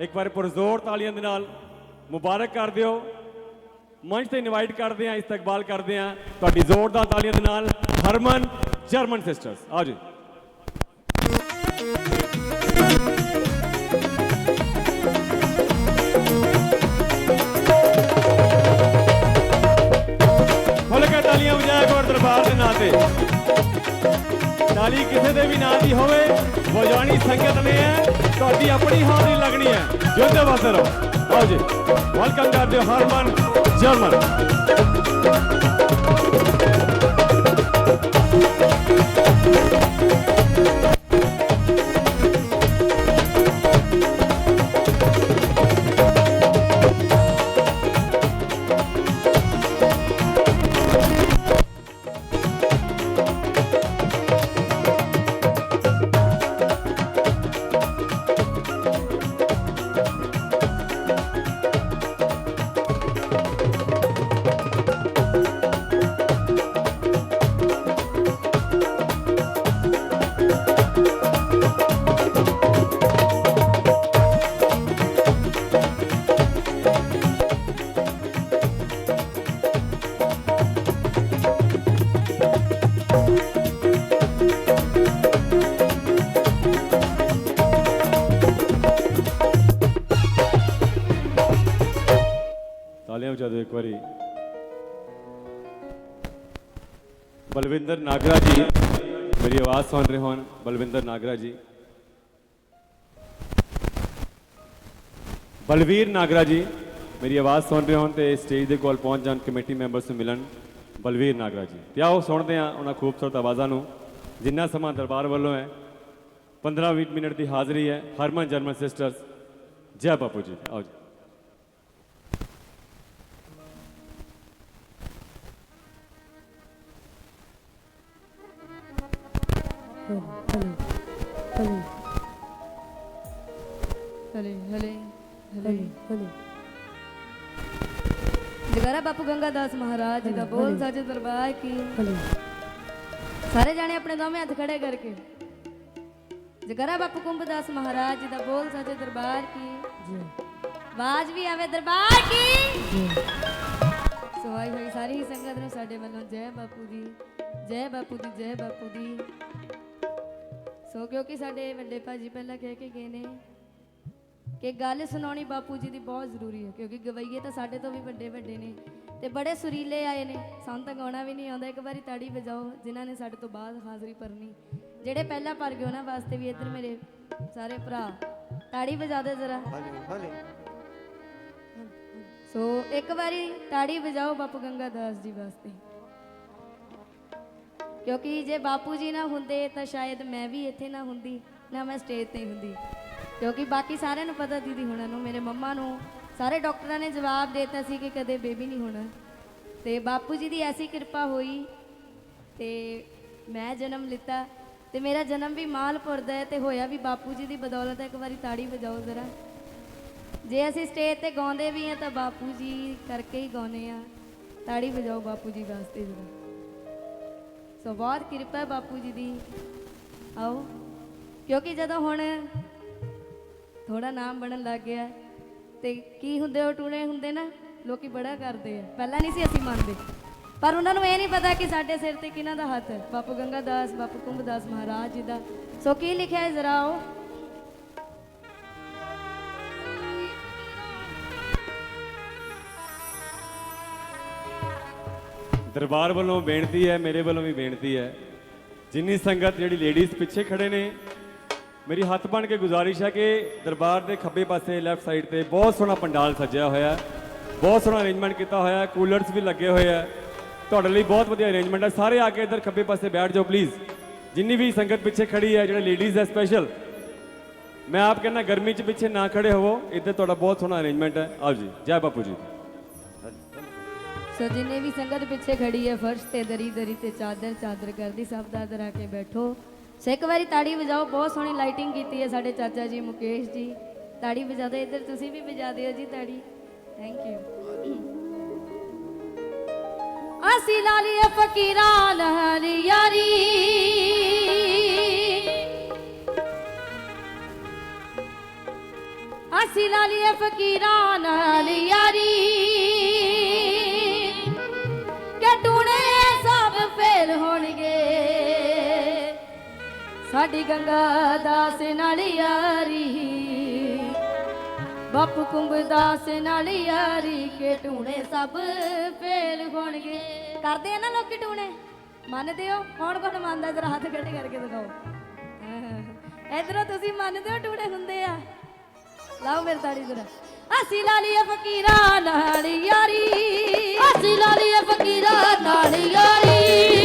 ਇੱਕ ਵਾਰ ਪੁਰਜ਼ੋਰ ਤਾਲੀਆਂ ਦੇ ਨਾਲ ਮੁਬਾਰਕ ਕਰ ਦਿਓ। ਮੰਚ ਤੇ ਇਨਵਾਈਟ ਕਰਦੇ ਆ ਇਸਤਕਬਾਲ ਕਰਦੇ ਆ ਤੁਹਾਡੀ ਜ਼ੋਰਦਾਰ ਤਾਲੀਆਂ ਦੇ ਨਾਲ ਹਰਮਨ, ਜਰਮਨ ਸਿਸਟਰਸ ਆਓ ਜੀ। ਖੁੱਲ੍ਹ ਕੇ ਤਾਲੀਆਂ ਵਜਾਇਆ ਕਰੋ ਦਰਬਾਰ ਦੇ ਨਾਂ ਤੇ। ਤਾਲੀ ਕਿਸੇ ਦੇ ਵੀ ਨਾਂ ਦੀ ਹੋਵੇ ਵਜਾਣੀ ਸੰਗਤ ਨੇ। ਹੈ ਤੁਹਾਡੀ ਆਪਣੀ ਹਾਜ਼ਰੀ ਲੱਗਣੀ ਹੈ। ਜਿਉਂਦੇ ਵਾਸਤੇ ਰਹੋ। ਆਓ ਜੀ ਵੈਲਕਮ ਕਰਦੇ ਹੋ ਹਰਮਨ ਜਰਮਨ। ਬਲਵਿੰਦਰ ਨਾਗਰਾ ਜੀ। ਮੇਰੀ ਆਵਾਜ਼ ਸੁਣ ਰਹੇ ਹੋਣ ਬਲਵਿੰਦਰ ਨਾਗਰਾ ਜੀ। ਬਲਵੀਰ ਨਾਗਰਾ ਜੀ, ਮੇਰੀ ਆਵਾਜ਼ ਸੁਣ ਰਹੇ ਹੋਣ ਤੇ ਸਟੇਜ ਦੇ ਕੋਲ ਪਹੁੰਚ ਜਾਣ, ਕਮੇਟੀ ਮੈਂਬਰਸ ਨੂੰ ਮਿਲਣ ਬਲਵੀਰ ਨਾਗਰਾ ਜੀ। ਤੇ ਆਓ ਸੁਣਦੇ ਹਾਂ ਉਹਨਾਂ ਖੂਬਸੂਰਤ ਆਵਾਜ਼ਾਂ ਨੂੰ, ਜਿੰਨਾ ਸਮਾਂ ਦਰਬਾਰ ਵੱਲੋਂ ਹੈ। 15-20 ਮਿੰਟ ਦੀ ਹਾਜ਼ਰੀ ਹੈ। ਹਰਮਨ ਜਰਮਨ ਸਿਸਟਰਸ, ਜੈ ਬਾਪੂ ਜੀ। ਆਓ ਜੀ। ਹਲੇ ਹਲੇ ਹਲੇ। ਹਲੇ ਜਗਾਰਾ ਬਾਪੂ ਗੰਗਾ ਦਾਸ ਮਹਾਰਾਜ ਜੀ ਦਾ ਬੋਲ ਸੱਚ ਦਰਬਾਰ ਕੀ। ਸਾਰੇ ਜਾਣੇ ਆਪਣੇ ਦੋਵੇਂ ਹੱਥ ਖੜੇ ਕਰਕੇ। ਜਗਾਰਾ ਬਾਪੂ ਕੁੰਭਦਾਸ ਮਹਾਰਾਜ ਜੀ ਦਾ ਬੋਲ ਸੱਚ ਦਰਬਾਰ ਕੀ। ਆਵਾਜ਼ ਵੀ ਆਵੇ ਦਰਬਾਰ ਕੀ। ਸਵਾਈ ਹੋਈ ਸਾਰੀ ਹੀ ਸੰਗਤ ਨੂੰ ਸਾਡੇ ਵੱਲੋਂ ਜੈ ਬਾਪੂ ਦੀ ਜੈ ਬਾਪੂ ਦੀ ਜੈ ਬਾਪੂ ਦੀ। ਸੋ ਕਿਉਂਕਿ ਸਾਡੇ ਵੱਡੇ ਭਾਜੀ ਪਹਿਲਾਂ ਕਹਿ ਕੇ ਗਏ ਨੇ ਕਿ ਗੱਲ ਸੁਣਾਉਣੀ ਬਾਪੂ ਜੀ ਦੀ ਬਹੁਤ ਜ਼ਰੂਰੀ ਹੈ ਕਿਉਂਕਿ ਗਵਈਏ ਤਾਂ ਸਾਡੇ ਤੋਂ ਵੀ ਵੱਡੇ ਵੱਡੇ ਨੇ ਤੇ ਬੜੇ ਸੁਰੀਲੇ ਆਏ ਨੇ। ਸਾਨੂੰ ਤਾਂ ਗਾਉਣਾ ਵੀ ਨਹੀਂ ਆਉਂਦਾ ਇੱਕ ਵਾਰੀ ਤਾੜੀ ਵਜਾਓ ਜਿਨ੍ਹਾਂ ਨੇ ਸਾਡੇ ਤੋਂ ਬਾਅਦ ਹਾਜ਼ਰੀ ਭਰਨੀ। ਜਿਹੜੇ ਪਹਿਲਾਂ ਭਰ ਗਏ ਉਹਨਾਂ ਵਾਸਤੇ ਵੀ ਇੱਧਰ ਮੇਰੇ ਸਾਰੇ ਭਰਾ ਤਾੜੀ ਵਜਾ ਦੇ ਜ਼ਰਾ। ਸੋ ਇੱਕ ਵਾਰੀ ਤਾੜੀ ਵਜਾਓ ਬਾਪੂ ਗੰਗਾ ਦਾਸ ਜੀ ਵਾਸਤੇ। ਕਿਉਂਕਿ ਜੇ ਬਾਪੂ ਜੀ ਨਾ ਹੁੰਦੇ ਤਾਂ ਸ਼ਾਇਦ ਮੈਂ ਵੀ ਇੱਥੇ ਨਾ ਹੁੰਦੀ, ਨਾ ਮੈਂ ਸਟੇਜ ਤੇ ਹੁੰਦੀ। ਕਿਉਂਕਿ ਬਾਕੀ ਸਾਰਿਆਂ ਨੂੰ ਪਤਾ ਦੀਦੀ ਹੁਣਾਂ ਨੂੰ, ਮੇਰੇ ਮੰਮਾ ਨੂੰ। ਸਾਰੇ ਡਾਕਟਰਾਂ ਨੇ ਜਵਾਬ ਦਿੱਤਾ ਸੀ ਕਿ ਕਦੇ ਬੇਬੀ ਨਹੀਂ ਹੋਣਾ। ਤੇ ਬਾਪੂ ਜੀ ਦੀ ਐਸੀ ਕਿਰਪਾ ਹੋਈ ਤੇ ਮੈਂ ਜਨਮ ਲਿੱਤਾ। ਤੇ ਮੇਰਾ ਜਨਮ ਵੀ ਮਾਲਪੁਰ ਦਾ ਹੈ ਤੇ ਹੋਇਆ ਵੀ ਬਾਪੂ ਜੀ ਦੀ ਬਦੌਲਤ ਹੈ। ਇੱਕ ਵਾਰੀ ਤਾੜੀ ਵਜਾਓ ਜ਼ਰਾ। ਜੇ ਅਸੀਂ ਸਟੇਜ ਤੇ ਗਾਉਂਦੇ ਵੀ ਹਾਂ ਤਾਂ ਬਾਪੂ ਜੀ ਕਰਕੇ ਹੀ ਗਾਉਂਦੇ ਆ ਤਾੜੀ ਵਜਾਓ ਬਾਪੂ ਜੀ ਵਾਸਤੇ ਜ਼ਰਾ। ਸੋ ਬਹੁਤ ਕਿਰਪਾ ਹੈ ਬਾਪੂ ਜੀ ਦੀ। ਆਓ, ਕਿਉਂਕਿ ਜਦੋਂ ਹੁਣ ਥੋੜਾ ਨਾਮ ਬਣਨ ਲੱਗ ਗਿਆ ਤੇ ਕੀ ਹੁੰਦੇ ਉਹ ਟੂਣੇ ਹੁੰਦੇ ਨਾ, ਲੋਕੀ ਬੜਾ ਕਰਦੇ ਆ। ਪਹਿਲਾਂ ਨਹੀਂ ਸੀ ਅਸੀਂ ਮੰਨਦੇ। ਪਰ ਉਹਨਾਂ ਨੂੰ ਇਹ ਨਹੀਂ ਪਤਾ ਕਿ ਸਾਡੇ ਸਿਰ ਤੇ ਕਿਹਨਾਂ ਦਾ ਹੱਥ ਹੈ। ਬਾਪੂ ਗੰਗਾ ਦਾਸ ਬਾਪੂ ਕੁੰਭਦਾਸ ਮਹਾਰਾਜ ਜੀ ਦਾ। ਸੋ ਕੀ ਲਿਖਿਆ ਹੈ ਜ਼ਰਾ ਉਹ? ਦਰਬਾਰ ਵੱਲੋਂ ਬੇਨਤੀ ਹੈ, ਮੇਰੇ ਵੱਲੋਂ ਵੀ ਬੇਨਤੀ ਹੈ। ਜਿੰਨੀ ਸੰਗਤ ਜਿਹੜੀ ਲੇਡੀਜ਼ ਪਿੱਛੇ ਖੜੇ ਨੇ, ਮੇਰੀ ਹੱਥ ਬਣ ਕੇ ਗੁਜ਼ਾਰਿਸ਼ ਹੈ ਕਿ ਦਰਬਾਰ ਦੇ ਖੱਬੇ ਪਾਸੇ ਲੈਫਟ ਸਾਈਡ ਤੇ ਬਹੁਤ ਸੋਹਣਾ ਪੰਡਾਲ ਸਜਿਆ ਹੋਇਆ ਹੈ। ਬਹੁਤ ਸੋਹਣਾ ਅਰੇਂਜਮੈਂਟ ਕੀਤਾ ਹੋਇਆ ਹੈ ਕੂਲਰਸ ਵੀ ਲੱਗੇ ਹੋਏ ਆ ਤੁਹਾਡੇ ਲਈ ਬਹੁਤ ਵਧੀਆ ਅਰੇਂਜਮੈਂਟ ਹੈ। ਸਾਰੇ ਆ ਕੇ ਇੱਧਰ ਖੱਬੇ ਪਾਸੇ ਬੈਠ ਜਾਓ ਪਲੀਜ਼ ਜਿੰਨੀ ਵੀ ਸੰਗਤ ਪਿੱਛੇ ਖੜੀ ਹੈ, ਜਿਹੜੇ ਲੇਡੀਜ਼ ਹੈ ਸਪੈਸ਼ਲ ਮੈਂ ਆਪ ਕਹਿੰਦਾ ਗਰਮੀ 'ਚ ਪਿੱਛੇ ਨਾ ਖੜੇ ਹੋਵੋ। ਇੱਧਰ ਤੁਹਾਡਾ ਬਹੁਤ ਸੋਹਣਾ ਅਰੇਂਜਮੈਂਟ ਹੈ। ਆਓ ਜੀ, ਜੈ ਬਾਪੂ ਜੀ। ਸੋ ਜਿੰਨੇ ਵੀ ਸੰਗਤ ਪਿੱਛੇ ਖੜੀ ਹੈ, ਫਰਸ਼ ਤੇ ਦਰੀ ਦਰੀ ਤੇ ਚਾਦਰ ਚਾਦਰ ਕਰਦੀ, ਸਭ ਦਾ ਦਰ ਕੇ ਬੈਠੋ। ਸੋ ਇੱਕ ਵਾਰੀ ਤਾੜੀ ਵਜਾਓ, ਬਹੁਤ ਸੋਹਣੀ ਲਾਈਟਿੰਗ ਕੀਤੀ ਹੈ ਸਾਡੇ ਚਾਚਾ ਜੀ, ਮੁਕੇਸ਼ ਜੀ। ਤਾੜੀ ਵਜਾ ਦਿਓ ਇੱਧਰ ਤੁਸੀਂ ਵੀ ਵਜਾ ਦਿਓ ਜੀ ਤਾੜੀ। ਥੈਂਕ ਯੂ ਅਸੀਂ ਲਾ ਫਕੀਰਾਂ ਲਹਿਰ ਯਾਰੀ ਅਸੀਂ ਲਾ ਫਕੀਰਾਂ ਨਾਲ ਯਾਰੀ ਸਾਡੀ ਗੰਗਾ ਦਾਸ ਨਾਲ ਯਾਰੀ। ਬਾਪੂ ਕੁੰਭਦਾਸ ਨਾਲ ਯਾਰੀ, ਕੇ ਟੂਣੇ ਸਭ ਫੇਲ ਹੋਣਗੇ। ਕਰਦੇ ਆ ਨਾ ਲੋਕੀ ਟੂਣੇ? ਮੰਨਦੇ ਹੋ? ਕੌਣ ਕੌਣ ਮੰਨਦਾ? ਜਰਾ ਹੱਥ ਖੜੇ ਕਰਕੇ ਦਿਖਾਓ। ਇਧਰੋਂ ਤੁਸੀਂ ਮੰਨਦੇ ਹੋ ਟੂਣੇ ਹੁੰਦੇ ਆ? ਲਾਓ ਮੇਰੇ ਤਾੜੀ ਜਰਾ। ਅਸੀਂ ਲਾ ਲਈਏ ਫਕੀਰਾਂ ਨਾਲ ਯਾਰੀ। ਅਸੀਂ ਲਾ ਲਈਏ ਫਕੀਰਾਂ ਨਾਲ ਯਾਰੀ।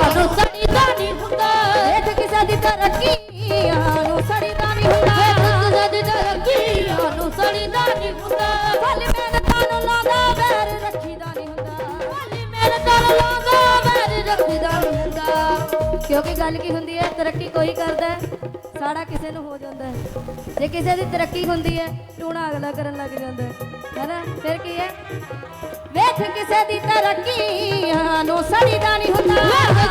ਨਾਲੋਂ ਸੜੀਦਾ ਨਹੀਂ ਹੁੰਦਾ। ਵੇਖ ਕਿਸੇ ਦੀ ਤਰੱਕੀਆਂ ਨੂੰ ਸੜੀਦਾ ਨਹੀਂ ਹੁੰਦਾ ਕਿਸੇ ਦੀ ਤਰੱਕੀ ਨਾਲੋਂ ਸੜੀਦਾ ਨਹੀਂ ਹੁੰਦਾ। ਫਲ ਮਿਹਨਤਾਂ ਨੂੰ ਲਾਉਂਦਾ ਵੈਰ ਰੱਖੀਦਾ ਨਹੀਂ ਹੁੰਦਾ। ਵਾਲੀ ਮੇਰੇ ਨਾਲ ਲਾਗਾ ਵੈਰ ਰੱਖਦਾ ਨਹੀਂ ਹੁੰਦਾ। ਕਿਉਂਕਿ ਗੱਲ ਕੀ ਹੁੰਦੀ ਹੈ ਤਰੱਕੀ ਕੋਈ ਕਰਦਾ ਹੈ, ਸਾੜਾ ਕਿਸੇ ਨੂੰ ਹੋ ਜਾਂਦਾ ਹੈ। ਜੇ ਕਿਸੇ ਦੀ ਤਰੱਕੀ ਹੁੰਦੀ ਹੈ ਟੂਣਾ ਅਗਲਾ ਕਰਨ ਲੱਗ ਜਾਂਦਾ ਹੈ। ਹੈਨਾ ਫਿਰ ਕੀ ਹੈ? ਵੇਖ ਕਿਸੇ ਦੀ ਤਰੱਕੀਆਂ ਨੂੰ ਸੜੀਦਾ ਨਹੀਂ ਹੁੰਦਾ।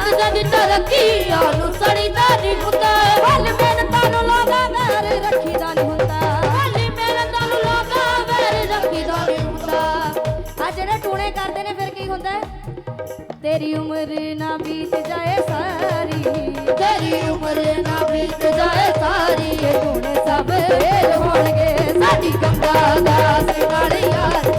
ਕਿਸੇ ਦੀ ਤਰੱਕੀ ਨਾਲੋਂ ਸੜੀਦਾ ਨਹੀਂ ਹੁੰਦਾ। ਫਲ ਮਿਹਨਤਾਂ ਨੂੰ ਲਾਉਂਦਾ ਵੈਰ ਰੱਖੀਦਾ ਨਹੀਂ ਹੁੰਦਾ। ਵਾਲੀ ਮੇਰੇ ਨਾਲ ਲਾਗਾ ਵੈਰ ਰੱਖਦਾ ਨਹੀਂ ਹੁੰਦਾ। ਆ ਜਿਹੜੇ ਟੂਣੇ ਕਰਦੇ ਨੇ ਫਿਰ ਕੀ ਹੁੰਦਾ? ਤੇਰੀ ਉਮਰ ਨਾ ਬੀਤ ਜਾਏ ਸਾਰੀ। ਤੇਰੀ ਉਮਰ ਨਾ ਬੀਤ ਜਾਏ ਸਾਰੀ। ਇਹ ਟੂਣੇ ਸਭ ਫੇਲ ਹੋਣਗੇ। ਸਾਡੀ ਗੰਗਾ ਦਾਸ ਨਾਲ ਯਾਰ।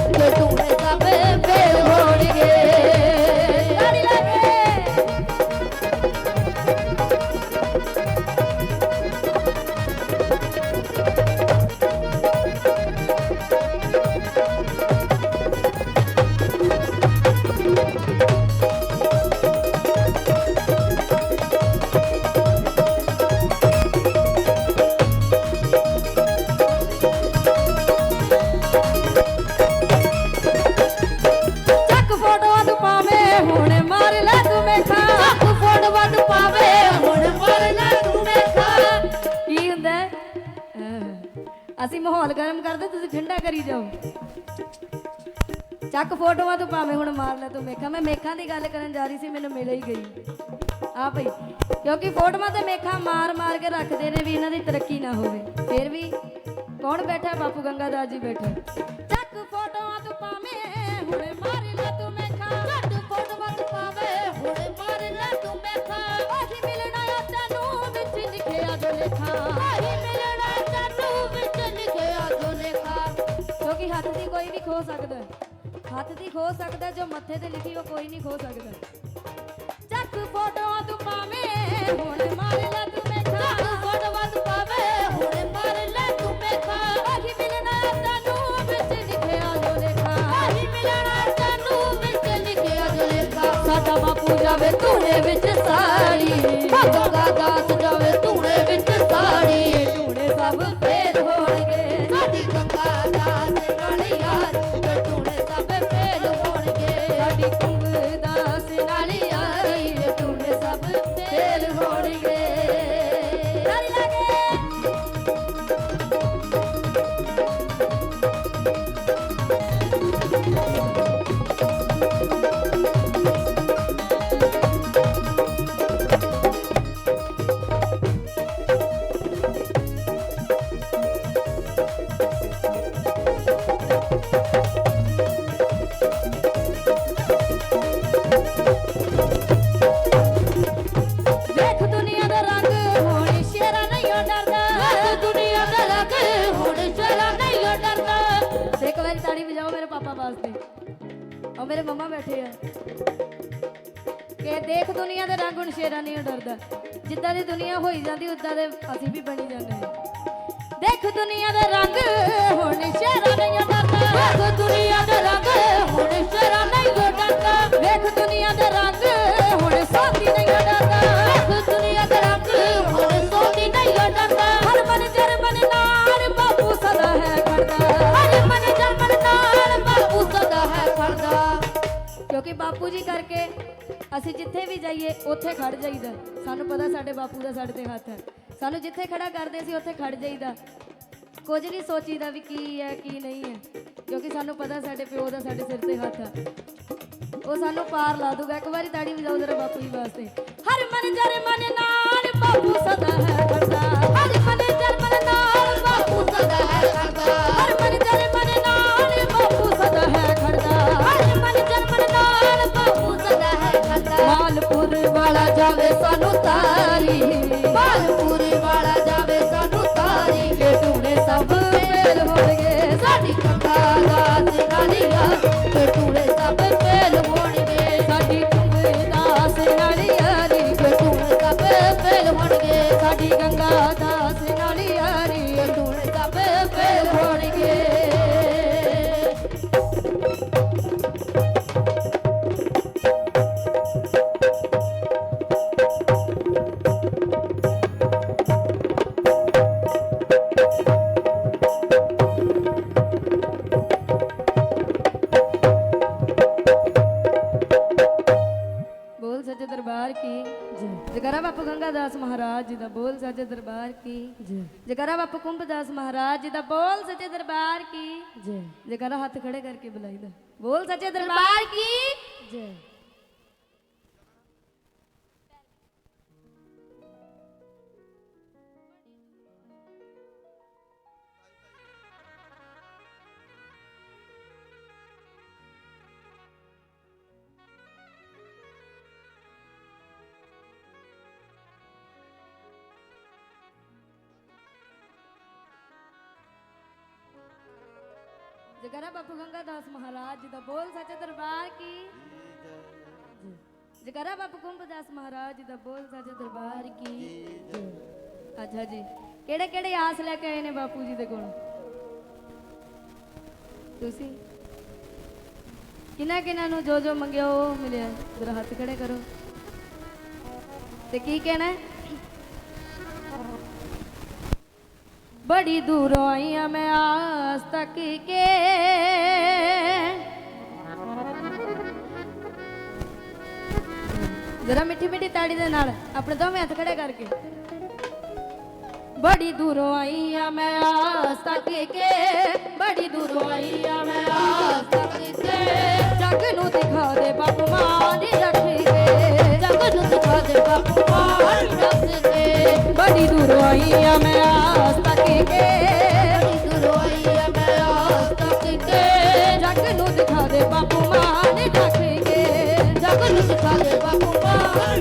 ਚੱਕ ਫੋਟੋਆਂ ਤੂੰ ਭਾਵੇਂ ਹੁਣ ਮਾਰ ਲੈ ਤੂੰ ਮੇਖਾਂ। ਮੈਂ ਮੇਖਾਂ ਦੀ ਗੱਲ ਕਰਨ ਜਾ ਰਹੀ ਸੀ, ਮੈਨੂੰ ਮਿਲ ਹੀ ਗਈ। ਆ ਭਈ, ਕਿਉਂਕਿ ਫੋਟੋਆਂ ਤੇ ਮੇਖਾਂ ਮਾਰ ਮਾਰ ਕੇ ਰੱਖਦੇ ਨੇ ਵੀ ਇਹਨਾਂ ਦੀ ਤਰੱਕੀ ਨਾ ਹੋਵੇ। ਫਿਰ ਵੀ ਕੌਣ ਬੈਠਾ? ਬਾਪੂ ਗੰਗਾਦਾਸ ਜੀ ਬੈਠੇ। ਚੱਕ ਫੋਟੋਆਂ ਤੂੰ ਭਾਵੇਂ, ਹੁਣ ਮਾਰ ਲੈ ਤੂੰ ਮੇਖਾਂ। ਚੱਕ ਫੋੜ ਵੱਡ ਪਾਵੇ ਹੁਣ ਮਰ ਲੈ ਤੂੰ ਮੇਖਾ। ਉਹੀ ਮਿਲਣਾ ਆ ਤੈਨੂੰ ਵਿੱਚ ਲਿਖਿਆ ਜੋ ਲਿਖਾਂ। ਆਹੀ ਮਿਲਣਾ ਤੈਨੂੰ ਵਿੱਚ ਲਿਖਿਆ ਜੋ ਲੇਖਾ। ਕਿਉਂਕਿ ਹੱਥ ਦੀ ਕੋਈ ਵੀ ਖੋ ਸਕਦਾ। ਹੈ। ਹੱਥ ਦੀ ਖੋ ਸਕਦਾ ਹੈ, ਜੋ ਮੱਥੇ ਤੇ ਲਿਖੀ ਉਹ ਕੋਈ ਨਹੀਂ ਖੋ ਸਕਦਾ। ਚੱਕ ਫੋਟੋਆਂ ਤੂੰ ਪਾਵੇਂ ਹੁਣ ਮਾਰ ਲੈ ਤੂੰ ਮੇਖਾ ਚੱਕ ਫੋੜ ਵੱਡ ਪਾਵੇ ਹੁਣ ਮਰ ਲੈ ਤੂੰ ਮੇਖਾ ਉਹੀ ਮਿਲਣਾ ਤੈਨੂੰ ਵਿੱਚ ਲਿਖਿਆ ਜੋ ਲਿਖਾ। ਆਹੀ ਮਿਲਣਾ ਤੈਨੂੰ ਵਿੱਚ ਲਿਖਿਆ ਜੋ ਲੇਖਾ। ਸਾਡਾ ਬਾਪੂ ਜਾਵੇ ਧੂਣੇ ਵਿੱਚ ਸਾੜੀ। ਗੰਗਾ ਦਾਸ ਜਾਵੇ ਤੂਨੇ ਵਿੱਚ ਸਾੜੀ। ਧੂਣੇ ਸਭ ਫੇਰ ਮੇਰੇ ਮੰਮਾ ਬੈਠੇ ਆ। ਕਿ ਦੇਖ ਦੁਨੀਆ ਦੇ ਰੰਗ ਹੁਣ ਸ਼ੇਰਾਂ ਨਹੀਂ ਡਰਦਾ। ਜਿੱਦਾਂ ਦੀ ਦੁਨੀਆ ਹੋਈ ਜਾਂਦੀ, ਉਦਾਂ ਦੇ ਅਸੀਂ ਵੀ ਬਣੀ ਜਾਂਦੇ ਹਾਂ। ਦੇਖ ਦੁਨੀਆ ਦੇ ਰੰਗ ਹੁਣ ਸ਼ੇਰਾਂ ਨਹੀਂ ਡਰਦਾ। ਵੇਖ ਦੁਨੀਆ ਦੇ ਰੰਗ ਹੁਣ ਸ਼ੇਰਾਂ ਨਹੀਂ ਡਰਦਾ ਵੇਖ ਦੁਨੀਆ ਦੇ ਕਿਉਂਕਿ ਬਾਪੂ ਜੀ ਕਰਕੇ ਅਸੀਂ ਜਿੱਥੇ ਵੀ ਜਾਈਏ, ਉੱਥੇ ਖੜ ਜਾਈਦਾ। ਸਾਨੂੰ ਪਤਾ ਸਾਡੇ ਬਾਪੂ ਦਾ ਸਾਡੇ ਤੇ ਹੱਥ ਹੈ। ਸਾਨੂੰ ਜਿੱਥੇ ਖੜਾ ਕਰਦੇ ਸੀ, ਉੱਥੇ ਖੜ ਜਾਈਦਾ। ਕੁਝ ਨਹੀਂ ਸੋਚੀਦਾ ਵੀ ਕੀ ਹੈ, ਕੀ ਨਹੀਂ ਹੈ। ਕਿਉਂਕਿ ਸਾਨੂੰ ਪਤਾ ਸਾਡੇ ਪਿਓ ਦਾ ਸਾਡੇ ਸਿਰ ਤੇ ਹੱਥ ਹੈ। ਉਹ ਸਾਨੂੰ ਪਾਰ ਲਾ ਦੂਗਾ। ਇੱਕ ਵਾਰੀ ਤਾੜੀ ਵਜਾਓ ਜਰਾ ਬਾਪੂ ਜੀ ਵਾਸਤੇ। ਹਰ ਮਨ ਜਰ ਮਨ ਨਾਲ ਬਾਪੂ ਸਦਾ ਹੈ। ਜਾਵੇ ਸਾਨੂੰ ਤਾਰੀ। ਮਾਲਪੁਰੀ ਵਾਲਾ ਜਾਵੇ ਸਾਨੂੰ ਤਾਰੀ। ਕੇ ਟੂਣੇ ਸਭ ਫੇਲ ਹੋਣਗੇ। ਸਾਡੀ ਕੰਗਾ ਦਾ ਸਿਨਾਲੀਆ ਕੇ ਟੂਣੇ ਸਭ ਫੇਲ ਹੋਣਗੇ। ਸਾਡੀ ਜਗਰਾ ਬਾਪੂ ਕੁੰਭ ਦਾਸ ਮਹਾਰਾਜ ਜੀ ਦਾ ਬੋਲ ਸੱਚੇ ਦਰਬਾਰ ਕੀ? ਜਗਰਾ ਹੱਥ ਖੜੇ ਕਰਕੇ ਬੁਲਾਈਦਾ ਬੋਲ ਸੱਚੇ ਦਰਬਾਰ ਕੀ? ਜੈ। ਜਗਰਾ ਬਾਪੂ ਗੰਗਾ ਦਾਸ ਮਹਾਰਾਜ ਜੀ ਦਾ ਬੋਲ ਸੱਚੇ ਦਰਬਾਰ ਕੀ? ਜਗਰਾ ਬਾਪੂ ਕੁੰਭ ਦਾਸ ਮਹਾਰਾਜ ਜੀ ਦਾ ਬੋਲ ਸੱਚੇ ਦਰਬਾਰ ਕੀ? ਅੱਛਾ ਜੀ। ਕਿਹੜੇ ਕਿਹੜੇ ਆਸ ਲੈ ਕੇ ਆਏ ਨੇ ਬਾਪੂ ਜੀ ਦੇ ਕੋਲ? ਤੁਸੀਂ? ਕਿਹਨਾਂ ਕਿਹਨਾਂ ਨੂੰ ਜੋ ਜੋ ਮੰਗਿਆ ਉਹ ਮਿਲਿਆ? ਜਰਾ ਹੱਥ ਖੜੇ ਕਰੋ। ਤੇ ਕੀ ਕਹਿਣਾ ਹੈ? ਬੜੀ ਦੂਰੋਂ ਆਈਆਂ ਮੈਂ ਆਸ ਤੱਕ ਕੇ। ਜਰਾ ਮਿੱਠੀ ਮਿੱਠੀ ਤਾੜੀ ਦੇ ਨਾਲ ਆਪਣੇ ਦੋਵੇਂ ਹੱਥ ਖੜੇ ਕਰਕੇ। ਬੜੀ ਦੂਰੋਂ ਆਈਆਂ ਮੈਂ ਆਸ ਤੱਕ ਕੇ। ਬੜੀ ਦੂਰੋਂ ਆਈਆਂ ਮੈਂ ਆਸ ਤੱਕ ਕੇ। ਜੱਗ ਨੂੰ ਦਿਖਾ ਦੇ ਬਾਪੂ ਮਾਂ ਦੀ ਰੱਖੀ ਨੂੰ ਦਿਖਾ ਦੇ ਬਾਪੂ ਮਾਰ ਰੱਖ ਦੇ ਬੜੀ ਦੂਰੋਂ ਆਈਆਂ ਮੈਂ ਆਸ ਤੱਕ ਕੇ। ਬੜੀ ਦੁਰੋਈ ਮੈਂ ਆਸ ਤੱਕ ਕੇ। ਜੱਗ ਨੂੰ ਦਿਖਾ ਦੇ ਬਾਪੂ ਮਾਨ ਦੀ ਰੱਖੀ ਦੇ ਜਗ ਨੂੰ ਦਿਖਾ ਦੇ ਬਾਪੂ ਮਾਰ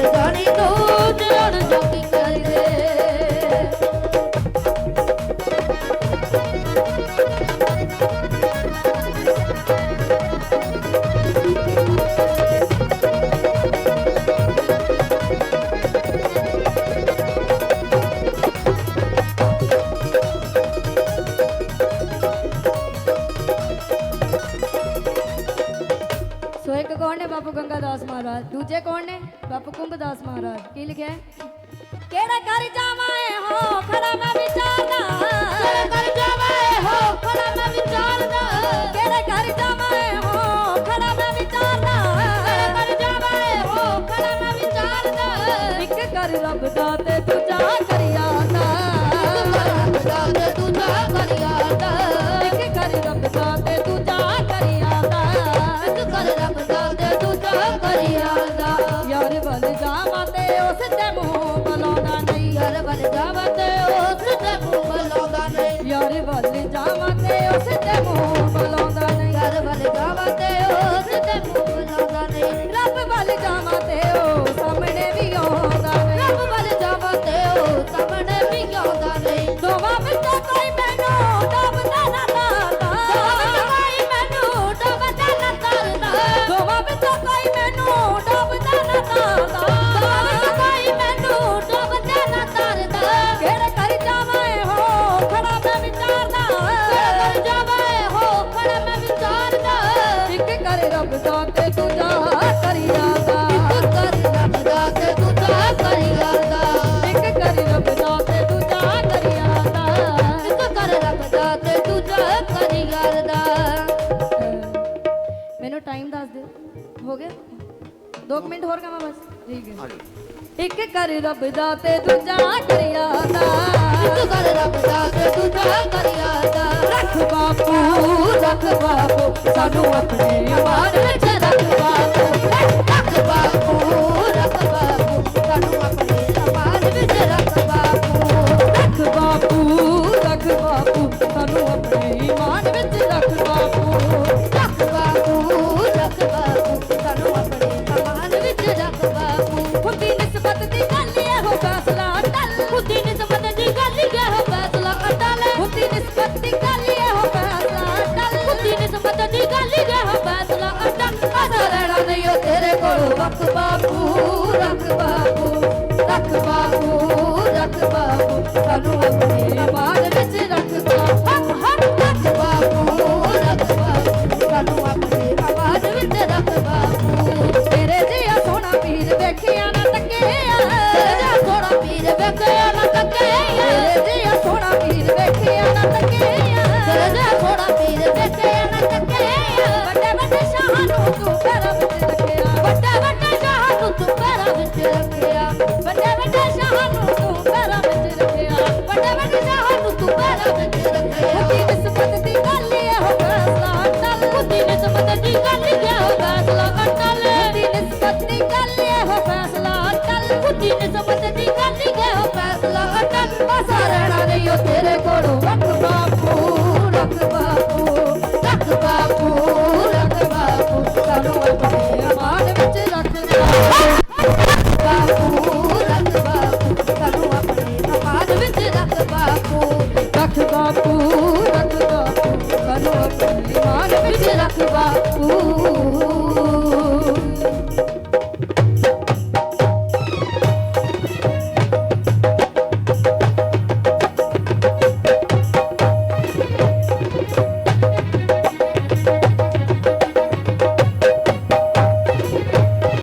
ਜਵਾਨੀ ਤੋਂ ਜਲਣ ਕੁੰਭਦਾਸ ਮਹਾਰਾਜ, ਕੀ ਲਿਖਿਆ ਕਿਹੜਾ ਕਰ ਜਾਵਾਂ ਹੋ, ਖੜਾ ਮੈਂ ਵਿਚਾਰਦਾ। ਕਿਹੜਾ ਕਰ ਜਾਵਾਂ ਹੋ, ਖੜਾ ਮੈਂ ਵਿਚਾਰਦਾ। ਕਿਹੜਾ ਕਰ ਜਾਵਾਂ ਹੋ, ਖੜਾ ਮੈਂ ਵਿਚਾਰਦਾ। ਕਿਹੜਾ ਕਰ ਜਾਵਾਂ ਹੋ, ਖੜਾ ਮੈਂ ਵਿਚਾਰਦਾ। ਇੱਕ ਕਰ ਰੱਬ ਜਾਵਾਂ ਤੇ ਉਸ ਤੇ ਮੂੰਹ ਬੁਲਾਉਂਦਾ ਨਹੀਂ ਰੱਬ ਵੱਲ ਜਾਵਾਂ ਤੇ ਉਹ, ਸਾਹਮਣੇ ਵੀ ਆਉਂਦਾ ਨਹੀਂ ਰੱਬ ਵੱਲ ਜਾਵਾਂ ਤੇ ਉਹ, ਸਾਹਮਣੇ ਵੀ ਆਉਂਦਾ ਨਹੀਂ ਦੋਵਾਂ ਵਿੱਚ ਕੋਈ 2 ਮਿੰਟ ਹੋਰ ਕਮਾ ਬਸ? ਠੀਕ ਹੈ। ਇੱਕ ਕਰ ਰੱਬ ਦਾ ਤੇ ਦੂਜਾ ਦਰਿਆ ਦਾ ਇੱਕ ਕਰ ਰੱਬ ਦਾ ਤੇ ਦੂਜਾ ਦਰਿਆ ਦਾ ਰੱਖ ਬਾਪੂ ਰੱਖ ਬਾਪੂ ਸਾਨੂੰ ਆਪਣੇ ਬਾਰੇ ਮੁਹੱਬਤ ਦੀ ਕਰਨੀ ਹੈ ਉਹ ਫੈਸਲਾ ਅਟਲ ਬਸਾ ਰਹਿਣਾ ਨਹੀਂ, ਉਹ ਤੇਰੇ ਕੋਲੋਂ ਰੱਖ ਬਾਪੂ ਰੱਖ ਬਾਪੂ ਰੱਖ ਬਾਪੂ ਰੱਖ ਬਾਪੂ, ਸਾਨੂੰ ਆਪਣੇ ਅਮਾਨ ਵਿੱਚ ਰੱਖ ਬਾਪੂ ਰੱਖ ਬਾਪੂ, ਸਾਨੂੰ ਆਪਣੇ ਅਮਾਨ ਵਿੱਚ ਰੱਖ ਬਾਪੂ ਰੱਖ ਬਾਪੂ ਰੱਖ ਬਾਪੂ, ਸਾਨੂੰ ਆਪਣੇ ਅਮਾਨ ਵਿੱਚ ਰੱਖ ਬਾਪੂ।